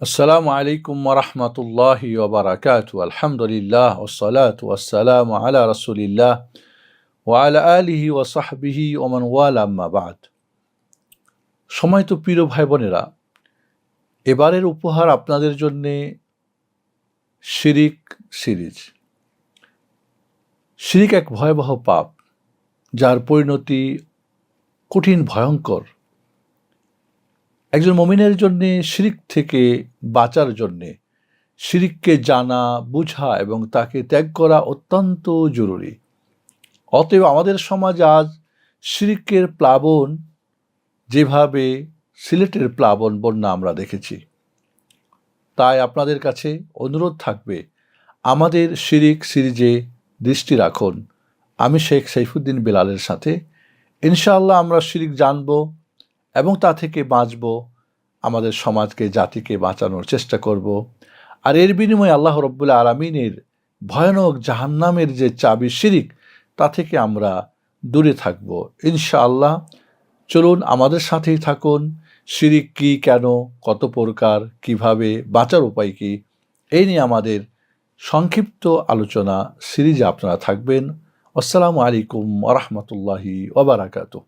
আসসালামু আলাইকুম ওরহমতুল্লাহ ওবরাকাত আলহামদুলিল্লাহ ওসলাত ওয়াসালাম আলা রসুলিল্লাহ ওয়ালা আলিহি ওসাহবিহি ওমান ওয়াল আম্মাবাদ সময় তো প্রিয় ভাই বোনেরা এবারের উপহার আপনাদের জন্যে শিরিক সিরিজ। শিরিক এক ভয়াবহ পাপ, যার পরিণতি কঠিন, ভয়ঙ্কর একজন মমিনের জন্যে শিরিক থেকে বাঁচার জন্যে শিরিককে জানা, বুঝা এবং তাকে ত্যাগ করা অত্যন্ত জরুরি। অতএব আমাদের সমাজ আজ শিরিকের প্লাবন যেভাবে সিলেটের প্লাবন বন্যা আমরা দেখেছি, তাই আপনাদের কাছে অনুরোধ থাকবে, আমাদের শিরিক সিরিজে দৃষ্টি রাখুন। আমি শেখ সাইফুদ্দিন বেলালের সাথে। ইনশাআল্লাহ আমরা শিরিক জানব এবং তা থেকে বাঁচব, আমাদের সমাজকে, জাতিকে বাঁচানোর চেষ্টা করব। আর এর বিনিময়ে আল্লাহ রব্বুল্লা আলমিনের ভয়ানক জাহান্নামের যে চাবি শিরিক, তা থেকে আমরা দূরে থাকব। ইনশাআল্লাহ, চলুন আমাদের সাথেই থাকুন। শিরিক কি, কেন, কত প্রকার, কীভাবে, বাঁচার উপায় কি, এই নিয়ে আমাদের সংক্ষিপ্ত আলোচনা সিরিজে আপনারা থাকবেন। আসসালামু আলাইকুম ওরহমতুল্লাহি ওবরাকাতু